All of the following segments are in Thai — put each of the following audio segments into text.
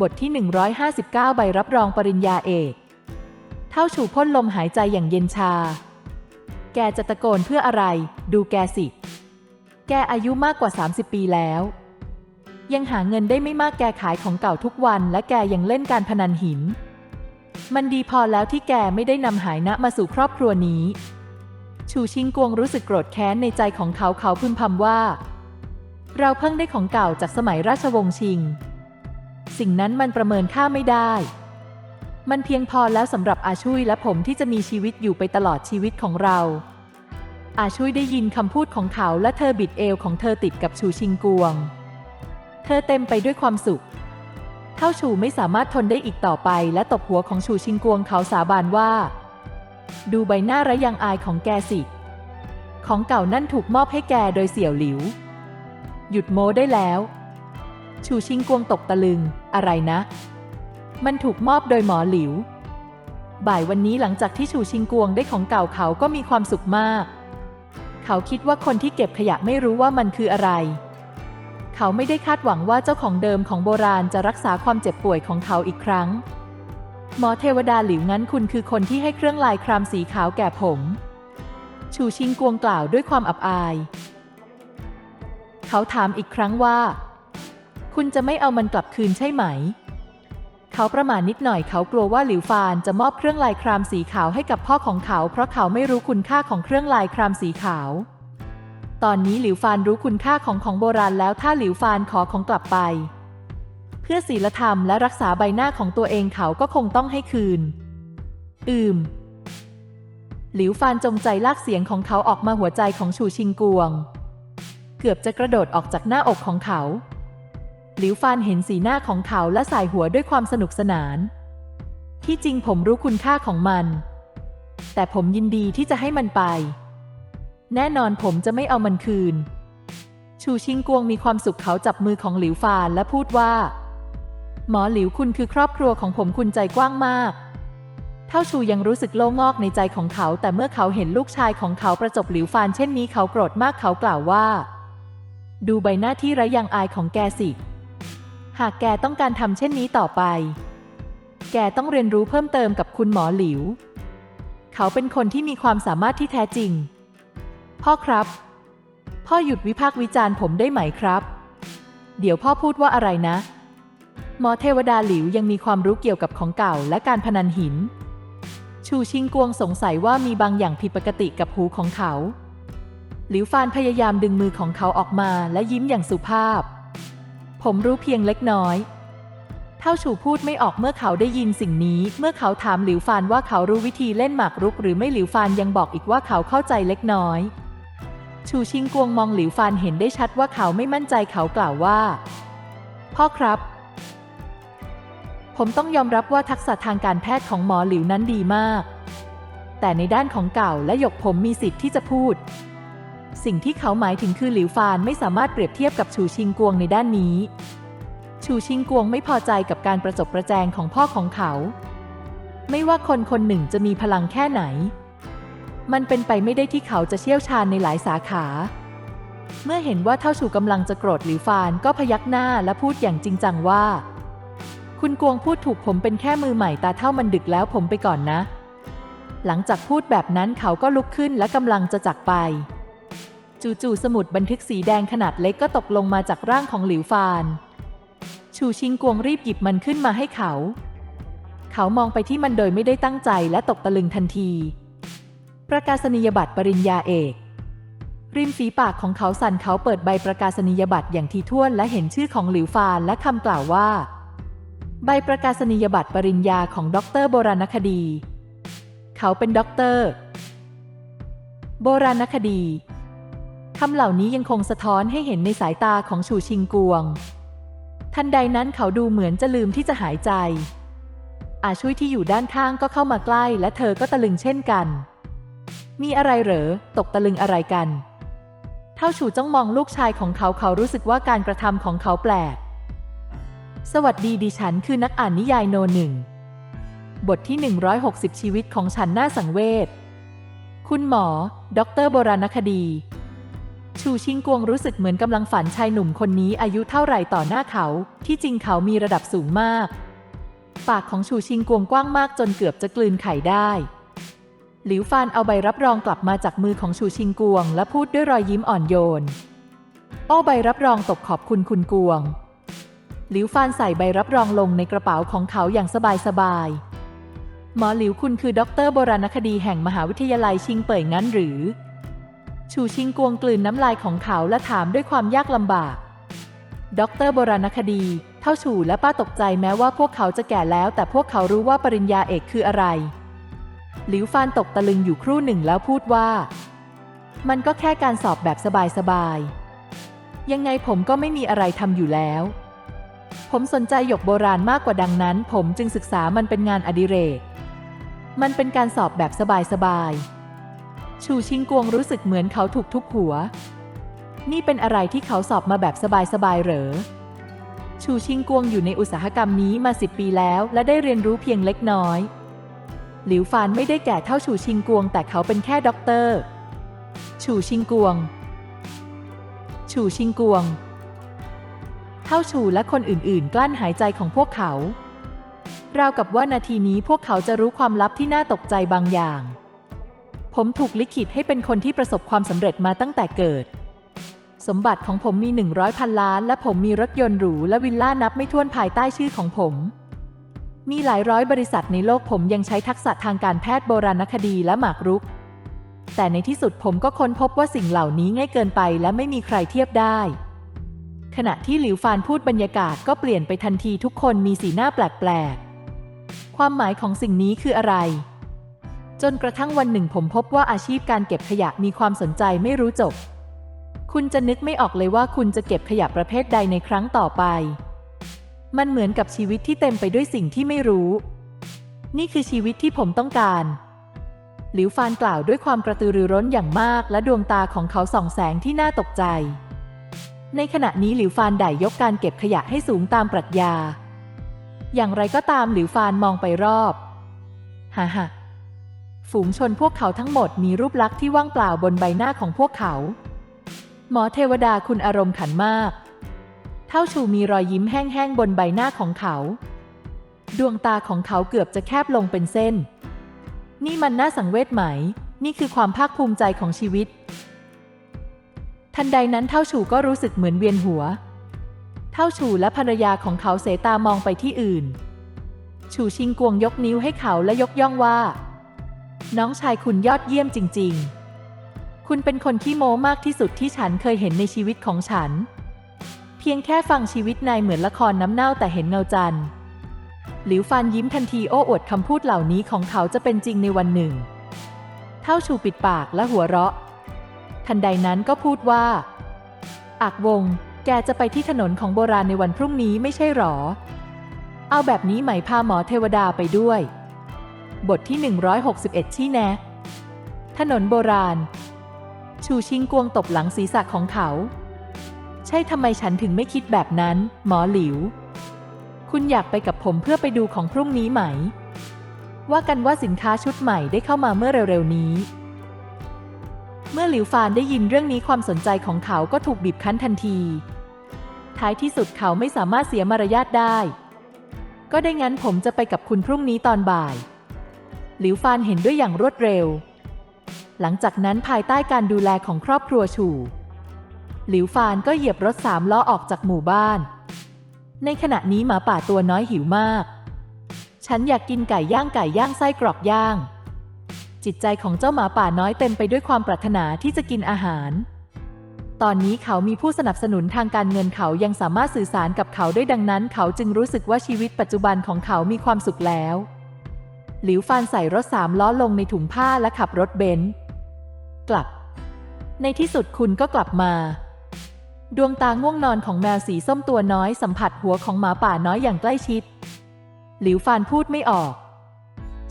บทที่ 159 ใบรับรองปริญญาเอก เท่าฉูพ่นลมหายใจอย่างเย็นชา แกจะตะโกนเพื่ออะไร ดูแกสิ แกอายุมากกว่า 30 ปีแล้ว ยังหาเงินได้ไม่มากแกขายของเก่าทุกวัน และแกยังเล่นการพนันหิน มันดีพอแล้วที่แกไม่ได้นำหายนะมาสู่ครอบครัวนี้ ชูชิงกวงรู้สึกโกรธแค้นในใจของเขาเขาพึมพำว่า เราเพิ่งได้ของเก่าจากสมัยราชวงศ์ชิง สิ่งนั้นมันประเมินค่าไม่ได้ มันเพียงพอแล้วสำหรับอาชุยและผมที่จะมีชีวิตอยู่ไปตลอดชีวิตของเรา อาชุยได้ยินคำพูดของเขาและเธอบิดเอวของเธอติดกับชูชิงกวง เธอเต็มไปด้วยความสุข เท่าชูไม่สามารถทนได้อีกต่อไปและตบหัวของชูชิงกวงเขาสาบานว่า ดูใบหน้าระยังอายของแกสิ ของเก่านั่นถูกมอบให้แกโดยเสี่ยวหลิว หยุดโม้ได้แล้ว ชูชิงกวงตกตะลึง อะไรนะ มันถูกมอบโดยหมอหลิว บ่ายวันนี้หลังจากที่ชูชิงกวงได้ของเก่าเขาก็มีความสุขมาก เขาคิดว่าคนที่เก็บขยะไม่รู้ว่ามันคืออะไร เขาไม่ได้คาดหวังว่าเจ้าของเดิมของโบราณจะรักษาความเจ็บป่วยของเขาอีกครั้ง หมอเทวดาหลิวงั้นคุณคือคนที่ให้เครื่องลายครามสีขาวแก่ผม ชูชิงกวงกล่าวด้วยความอับอาย เขาถามอีกครั้งว่า คุณจะไม่เอามันกลับคืนใช่ไหม เขาประมาทนิดหน่อยเขากลัวว่าหลิวฟานจะมอบเครื่องลายครามสีขาวให้กับพ่อของเขา เพราะเขาไม่รู้คุณค่าของเครื่องลายครามสีขาว ตอนนี้หลิวฟานรู้คุณค่าของของโบราณแล้วถ้าหลิวฟานขอของกลับไป เพื่อศีลธรรมและรักษาใบหน้าของตัวเองเขาก็คงต้องให้คืน อืมหลิวฟานจงใจลากเสียงของเขาออกมาหัวใจของชูชิงกวง เกือบจะกระโดดออกจากหน้าอกของเขา หลิวฟานเห็นสีหน้าของเขาและสายหัวด้วยความสนุกสนาน ที่จริงผมรู้คุณค่าของมัน แต่ผมยินดีที่จะให้มันไป แน่นอนผมจะไม่เอามันคืน ชูชิงกวงมีความสุขเขาจับมือของหลิวฟานและพูดว่า หมอหลิวคุณคือครอบครัวของผมคุณใจกว้างมาก เท่าชูยังรู้สึกโล่งอกในใจของเขา แต่เมื่อเขาเห็นลูกชายของเขาประจบหลิวฟานเช่นนี้เขาโกรธมากเขากล่าวว่าดูใบหน้าที่ไร้ยังอายของแกสิ หากแกต้องการทำเช่นนี้ต่อไป แกต้องเรียนรู้เพิ่มเติมกับคุณหมอหลิว เขาเป็นคนที่มีความสามารถที่แท้จริง พ่อครับ พ่อหยุดวิพากษ์วิจารณ์ผมได้ไหมครับ เดี๋ยวพ่อพูดว่าอะไรนะ หมอเทวดาหลิวยังมีความรู้เกี่ยวกับของเก่าและการพนันหิน ชูชิงกวงสงสัยว่ามีบางอย่างผิดปกติกับหูของเขา หลิวฟานพยายามดึงมือของเขาออกมาและยิ้มอย่างสุภาพ ผมรู้เพียงเล็กน้อย เท่าชูพูดไม่ออกเมื่อเขาได้ยินสิ่งนี้ เมื่อเขาถามหลิวฟานว่าเขารู้วิธีเล่นหมากรุกหรือไม่หลิวฟานยังบอกอีกว่าเขาเข้าใจเล็กน้อย ชูชิงกวงมองหลิวฟานเห็นได้ชัดว่าเขาไม่มั่นใจเขากล่าวว่า พ่อครับ ผมต้องยอมรับว่าทักษะทางการแพทย์ของหมอหลิวนั้นดีมาก แต่ในด้านของเก่าและหยกผมมีสิทธิ์ที่จะพูด สิ่งที่เขาหมายถึงคือหลิวฟานไม่สามารถเปรียบเทียบกับชูชิงกวงในด้านนี้ ชูชิงกวงไม่พอใจกับการประจบประแจงของพ่อของเขา ไม่ว่าคนคนหนึ่งจะมีพลังแค่ไหน มันเป็นไปไม่ได้ที่เขาจะเชี่ยวชาญในหลายสาขา เมื่อเห็นว่าเท่าชูกำลังจะโกรธหลิวฟานก็พยักหน้าและพูดอย่างจริงจังว่า คุณกวงพูดถูกผมเป็นแค่มือใหม่ตาเท่ามันดึกแล้วผมไปก่อนนะ หลังจากพูดแบบนั้นเขาก็ลุกขึ้นและกำลังจะจักไป จู่ๆสมุดบันทึกสีแดงขนาดเล็กก็ตกลงมาจากร่างของหลิวฟาน ชูชิงกวงรีบหยิบมันขึ้นมาให้เขา เขามองไปที่มันโดยไม่ได้ตั้งใจและตกตะลึงทันที ประกาศนียบัตรปริญญาเอก ริมฝีปากของเขาสั่นเขาเปิดใบประกาศนียบัตรอย่างทีท่วนและเห็นชื่อของหลิวฟานและคำกล่าวว่า ใบประกาศนียบัตรปริญญาของด็อกเตอร์โบราณคดี เขาเป็นด็อกเตอร์โบราณคดี คำเหล่านี้ยังคงสะท้อนให้เห็นในสายตาของชูชิงกวง ทันใดนั้นเขาดูเหมือนจะลืมที่จะหายใจ อาช่วยที่อยู่ด้านข้างก็เข้ามาใกล้และเธอก็ตะลึงเช่นกัน มีอะไรเหรอ ตกตะลึงอะไรกัน เท่าฉูจ้องมองลูกชายของเขาเขารู้สึกว่าการกระทำของเขาแปลก สวัสดีดิฉันคือนักอ่านนิยายโนหนึ่ง บทที่ 160 ชีวิตของฉันน่าสังเวช คุณหมอด็อกเตอร์โบราณคดี ชูชิงกวงรู้สึกเหมือนกำลังฝันชายหนุ่มคนนี้อายุเท่าไหร่ต่อหน้าเขา ที่จริงเขามีระดับสูงมาก ปากของชูชิงกวงกว้างมากจนเกือบจะกลืนไข่ได้หลิวฟานเอาใบรับรองกลับมาจากมือของชูชิงกวง และพูดด้วยรอยยิ้มอ่อนโยน โอ้ใบรับรองตกขอบคุณคุณกวง หลิวฟานใส่ใบรับรองลงในกระเป๋าของเขาอย่างสบายๆ หมอหลิวคุณคือด็อกเตอร์โบราณคดีแห่งมหาวิทยาลัยชิงเป่ยงั้นหรือ ชูชิงกวงกลืนน้ำลายของเขาและถามด้วยความยากลำบากด็อกเตอร์โบราณคดี เท่าชูและป้าตกใจแม้ว่าพวกเขาจะแก่แล้ว แต่พวกเขารู้ว่าปริญญาเอกคืออะไร หลิวฟานตกตะลึงอยู่ครู่หนึ่งแล้วพูดว่า มันก็แค่การสอบแบบสบายๆ ยังไงผมก็ไม่มีอะไรทำอยู่แล้ว ผมสนใจหยกโบราณมากกว่าดังนั้น ผมจึงศึกษามันเป็นงานอดิเรก มันเป็นการสอบแบบสบายๆ ชูชิงกวงรู้สึกเหมือนเขาถูกทุบหัว นี่เป็นอะไรที่เขาสอบมาแบบสบายๆเหรอ ชูชิงกวงอยู่ในอุตสาหกรรมนี้มาสิบปีแล้วและได้เรียนรู้เพียงเล็กน้อย หลิวฟานไม่ได้แก่เท่าชูชิงกวง แต่เขาเป็นแค่ด็อกเตอร์ ชูชิงกวง ชูชิงกวง เท่าชูและคนอื่นๆ กลั้นหายใจของพวกเขาราวกับว่านาทีนี้พวกเขาจะรู้ความลับที่น่าตกใจบางอย่าง ผมถูกลิขิตให้เป็นคนที่ประสบความสำเร็จมาตั้งแต่เกิด สมบัติของผมมีหนึ่งร้อยพันล้าน และผมมีรถยนต์หรูและวิลล่านับไม่ถ้วนภายใต้ชื่อของผม มีหลายร้อยบริษัทในโลกผมยังใช้ทักษะทางการแพทย์โบราณคดีและหมากรุก แต่ในที่สุดผมก็ค้นพบว่าสิ่งเหล่านี้ง่ายเกินไปและไม่มีใครเทียบได้ขณะที่หลิวฟานพูดบรรยากาศก็เปลี่ยนไปทันทีทุกคนมีสีหน้าแปลกๆ ความหมายของสิ่งนี้คืออะไร จนกระทั่งวันหนึ่งผมพบว่าอาชีพการเก็บขยะมีความสนใจไม่รู้จบ คุณจะนึกไม่ออกเลยว่าคุณจะเก็บขยะประเภทใดในครั้งต่อไป มันเหมือนกับชีวิตที่เต็มไปด้วยสิ่งที่ไม่รู้ นี่คือชีวิตที่ผมต้องการ หลิวฟานกล่าวด้วยความกระตือรือร้นอย่างมาก และดวงตาของเขาส่องแสงที่น่าตกใจ ในขณะนี้หลิวฟานได้ยกการเก็บขยะให้สูงตามปรัชญา อย่างไรก็ตามหลิวฟานมองไปรอบ ฮ่าฮ่า ฝูงชนพวกเขาทั้งหมดมีรูปลักษณ์ที่ว่างเปล่าบนใบหน้าของพวกเขา หมอเทวดาคุณอารมณ์ขันมาก เท่าชูมีรอยยิ้มแห้งๆบนใบหน้าของเขา ดวงตาของเขาเกือบจะแคบลงเป็นเส้น นี่มันน่าสังเวชไหม นี่คือความภาคภูมิใจของชีวิต ทันใดนั้นเท่าชูก็รู้สึกเหมือนเวียนหัว เท่าชูและภรรยาของเขาเสตามองไปที่อื่น ชูชิงกวงยกนิ้วให้เขาและยกย่องว่า น้องชายคุณยอดเยี่ยมจริง ๆ คุณเป็นคนขี้โม้มากที่สุดที่ฉันเคยเห็นในชีวิตของฉัน เพียงแค่ฟังชีวิตนายเหมือนละครน้ำเน่าแต่เห็นเงาจันทร์หลิวฟานยิ้มทันทีโอ้อวดคำพูดเหล่านี้ของเขาจะเป็นจริงในวันหนึ่ง เท่าชูปิดปากและหัวเราะ ทันใดนั้นก็พูดว่าอากวง แกจะไปที่ถนนของโบราณในวันพรุ่งนี้ไม่ใช่หรอ เอาแบบนี้ไหมพาหมอเทวดาไปด้วย บทที่ 161 ชี้แนะ ถนนโบราณ ชูชิงกวงตบหลังศีรษะของเขา ใช่ทำไมฉันถึงไม่คิดแบบนั้น หมอหลิว คุณอยากไปกับผมเพื่อไปดูของพรุ่งนี้ไหม ว่ากันว่าสินค้าชุดใหม่ได้เข้ามาเมื่อเร็วๆนี้ เมื่อหลิวฟานได้ยินเรื่องนี้ความสนใจของเขาก็ถูกบีบคั้นทันที ท้ายที่สุดเขาไม่สามารถเสียมารยาทได้ ก็ได้งั้นผมจะไปกับคุณพรุ่งนี้ตอนบ่าย หลิวฟานเห็นด้วยอย่างรวดเร็ว หลังจากนั้นภายใต้การดูแลของครอบครัวฉู่หลิวฟานก็เหยียบรถสามล้อออกจากหมู่บ้าน ในขณะนี้หมาป่าตัวน้อยหิวมาก ฉันอยากกินไก่ย่างไก่ย่างไส้กรอกย่าง จิตใจของเจ้าหมาป่าน้อยเต็มไปด้วยความปรารถนาที่จะกินอาหาร ตอนนี้เขามีผู้สนับสนุนทางการเงินเขายังสามารถสื่อสารกับเขาได้ดังนั้น เขาจึงรู้สึกว่าชีวิตปัจจุบันของเขามีความสุขแล้ว หลิวฟานใส่รถสามล้อลงในถุงผ้าและขับรถเบนซ์กลับ ในที่สุดคุณก็กลับมา ดวงตาง่วงนอนของแมวสีส้มตัวน้อยสัมผัสหัวของหมาป่าน้อยอย่างใกล้ชิด หลิวฟานพูดไม่ออก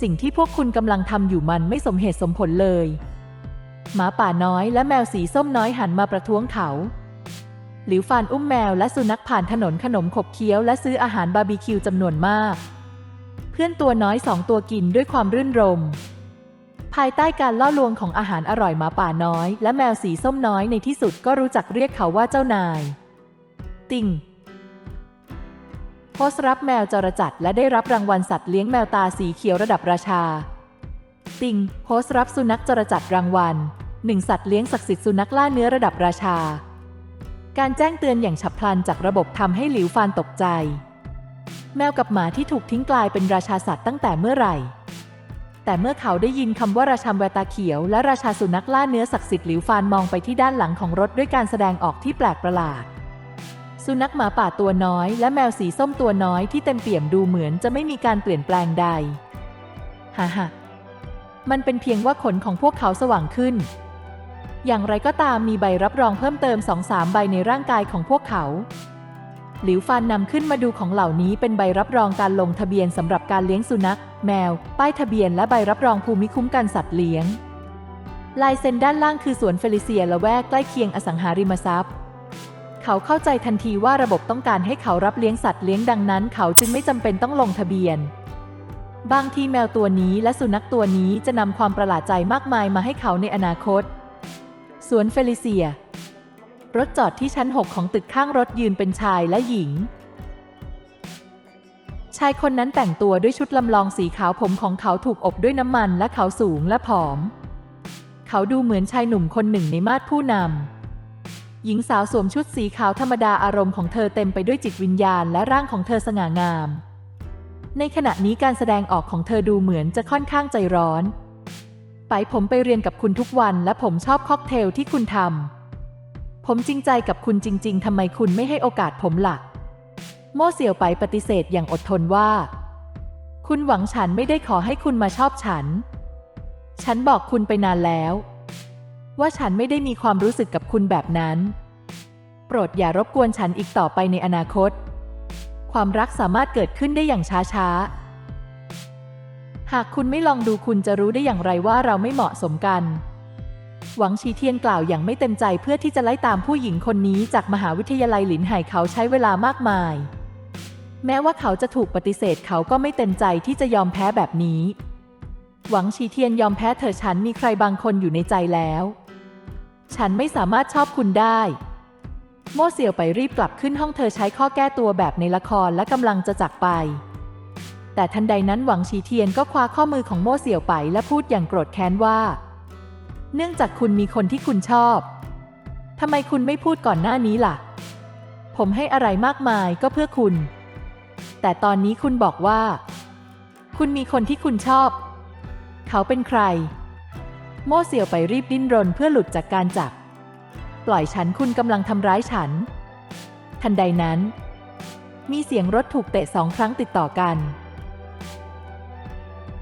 สิ่งที่พวกคุณกำลังทำอยู่มันไม่สมเหตุสมผลเลย หมาป่าน้อยและแมวสีส้มน้อยหันมาประท้วงเขาหลิวฟานอุ้มแมวและสุนัขผ่านถนนขนมขบเคี้ยวและซื้ออาหารบาร์บีคิวจำนวนมาก พื่อนตัวน้อยสองตัวกินด้วยความรื่นรม ภายใต้การล่อลวงของอาหารอร่อยหมาป่าน้อย และแมวสีส้มน้อยในที่สุดก็รู้จักเรียกเขาว่าเจ้านาย ติงโพสต์รับแมวจรจัดและได้รับรางวัลสัตว์เลี้ยงแมวตาสีเขียวระดับราชา ติงโพสต์รับสุนัขจรจัดรางวัลหนึ่งสัตว์เลี้ยงศักดิ์สิทธิ์สุนัขล่าเนื้อระดับราชา การแจ้งเตือนอย่างฉับพลันจากระบบทำให้หลิวฟานตกใจ แมวกับหมาที่ถูกทิ้งกลายเป็นราชาสัตว์ตั้งแต่เมื่อไหร่ แต่เมื่อเขาได้ยินคำว่าราชาแวตาเขียว และราชาสุนัขล่าเนื้อศักดิ์สิทธิ์หลิวฟานมองไปที่ด้านหลังของรถด้วยการแสดงออกที่แปลกประหลาด สุนัขหมาป่าตัวน้อย และแมวสีส้มตัวน้อยที่เต็มเปี่ยมดูเหมือนจะไม่มีการเปลี่ยนแปลงใดฮ่าฮ่ามันเป็นเพียงว่าขนของพวกเขาสว่างขึ้น อย่างไรก็ตามมีใบรับรองเพิ่มเติมสองสามใบในร่างกายของพวกเขา หลิวฟานนำขึ้นมาดูของเหล่านี้เป็นใบรับรองการลงทะเบียนสำหรับการเลี้ยงสุนัข แมว ป้ายทะเบียนและใบรับรองภูมิคุ้มกันสัตว์เลี้ยง ลายเซ็นด้านล่างคือสวนเฟลิเซียละแวกใกล้เคียงอสังหาริมทรัพย์ เขาเข้าใจทันทีว่าระบบต้องการให้เขารับเลี้ยงสัตว์เลี้ยงดังนั้น เขาจึงไม่จำเป็นต้องลงทะเบียน บางทีแมวตัวนี้และสุนัขตัวนี้จะนำความประหลาดใจมากมายมาให้เขาในอนาคต สวนเฟลิเซีย รถจอดที่ชั้น 6 ของตึกข้างรถยืนเป็นชายและหญิง ชายคนนั้นแต่งตัวด้วยชุดลำลองสีขาวผมของเขาถูกอบด้วยน้ำมันและเขาสูงและผอม เขาดูเหมือนชายหนุ่มคนหนึ่งในมาดผู้นำหญิงสาวสวมชุดสีขาวธรรมดาอารมณ์ของเธอเต็มไปด้วยจิตวิญญาณและร่างของเธอสง่างาม ในขณะนี้การแสดงออกของเธอดูเหมือนจะค่อนข้างใจร้อน ไปผมไปเรียนกับคุณทุกวันและผมชอบค็อกเทลที่คุณทำ ผมจริงใจกับคุณจริง ๆทำไมคุณไม่ให้โอกาสผมล่ะโม่เสี่ยวไปปฏิเสธอย่างอดทนว่า คุณหวังฉันไม่ได้ขอให้คุณมาชอบฉัน ฉันบอกคุณไปนานแล้ว ว่าฉันไม่ได้มีความรู้สึกกับคุณแบบนั้น โปรดอย่ารบกวนฉันอีกต่อไปในอนาคต ความรักสามารถเกิดขึ้นได้อย่างช้าๆ หากคุณไม่ลองดูคุณจะรู้ได้อย่างไรว่าเราไม่เหมาะสมกัน หวังชีเทียนกล่าวอย่างไม่เต็มใจเพื่อที่จะไล่ตามผู้หญิงคนนี้จากมหาวิทยาลัยหลินไห่เขาใช้เวลามากมาย แม้ว่าเขาจะถูกปฏิเสธเขาก็ไม่เต็มใจที่จะยอมแพ้แบบนี้ หวังชีเทียนยอมแพ้เธอฉันมีใครบางคนอยู่ในใจแล้ว ฉันไม่สามารถชอบคุณได้ โม่เสี่ยวไปรีบกลับขึ้นห้องเธอใช้ข้อแก้ตัวแบบในละครและกำลังจะจากไปแต่ทันใดนั้นหวังชีเทียนก็คว้าข้อมือของโม่เสี่ยวไปและพูดอย่างโกรธแค้นว่า เนื่องจากคุณมีคนที่คุณชอบ ทำไมคุณไม่พูดก่อนหน้านี้ล่ะ ผมให้อะไรมากมายก็เพื่อคุณ แต่ตอนนี้คุณบอกว่า คุณมีคนที่คุณชอบ เขาเป็นใคร โม่เสี่ยวไปรีบดิ้นรนเพื่อหลุดจากการจับ ปล่อยฉันคุณกำลังทำร้ายฉัน ทันใดนั้น มีเสียงรถถูกเตะสองครั้งติดต่อกัน